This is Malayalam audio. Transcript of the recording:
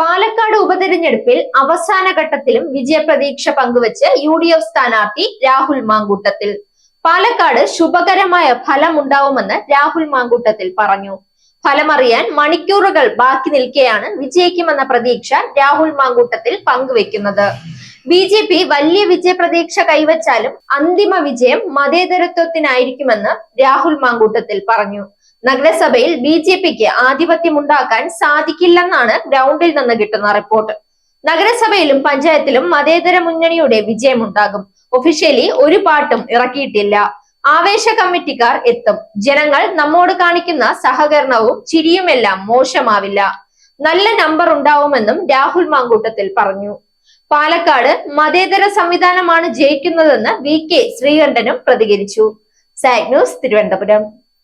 പാലക്കാട് ഉപതെരഞ്ഞെടുപ്പിൽ അവസാന ഘട്ടത്തിലും വിജയപ്രതീക്ഷ പങ്കുവച്ച് യു ഡി എഫ് സ്ഥാനാർത്ഥി രാഹുൽ മാങ്കൂട്ടത്തിൽ. പാലക്കാട് ശുഭകരമായ ഫലമുണ്ടാവുമെന്ന് രാഹുൽ മാങ്കൂട്ടത്തിൽ പറഞ്ഞു. ഫലമറിയാൻ മണിക്കൂറുകൾ ബാക്കി നിൽക്കെയാണ് വിജയിക്കുമെന്ന പ്രതീക്ഷ രാഹുൽ മാങ്കൂട്ടത്തിൽ പങ്കുവെക്കുന്നത്. ബി ജെ പി വലിയ വിജയപ്രതീക്ഷ കൈവച്ചാലും അന്തിമ വിജയം മതേതരത്വത്തിനായിരിക്കുമെന്ന് രാഹുൽ മാങ്കൂട്ടത്തിൽ പറഞ്ഞു. നഗരസഭയിൽ ബി ജെ പിക്ക് ആധിപത്യമുണ്ടാക്കാൻ സാധിക്കില്ലെന്നാണ് ഗ്രൗണ്ടിൽ നിന്ന് കിട്ടുന്ന റിപ്പോർട്ട്. നഗരസഭയിലും പഞ്ചായത്തിലും മതേതര മുന്നണിയുടെ വിജയമുണ്ടാകും. ഒഫീഷ്യലി ഒരു പാട്ടും ഇറക്കിയിട്ടില്ല. ആവേശ കമ്മിറ്റിക്കാർ എത്തും. ജനങ്ങൾ നമ്മോട് കാണിക്കുന്ന സഹകരണവും ചിരിയുമെല്ലാം മോശമാവില്ല. നല്ല നമ്പർ ഉണ്ടാവുമെന്നും രാഹുൽ മാങ്കൂട്ടത്തിൽ പറഞ്ഞു. പാലക്കാട് മതേതര സംവിധാനമാണ് ജയിക്കുന്നതെന്ന് വി കെ ശ്രീകണ്ഠനും പ്രതികരിച്ചു. സാഗ് ന്യൂസ് തിരുവനന്തപുരം.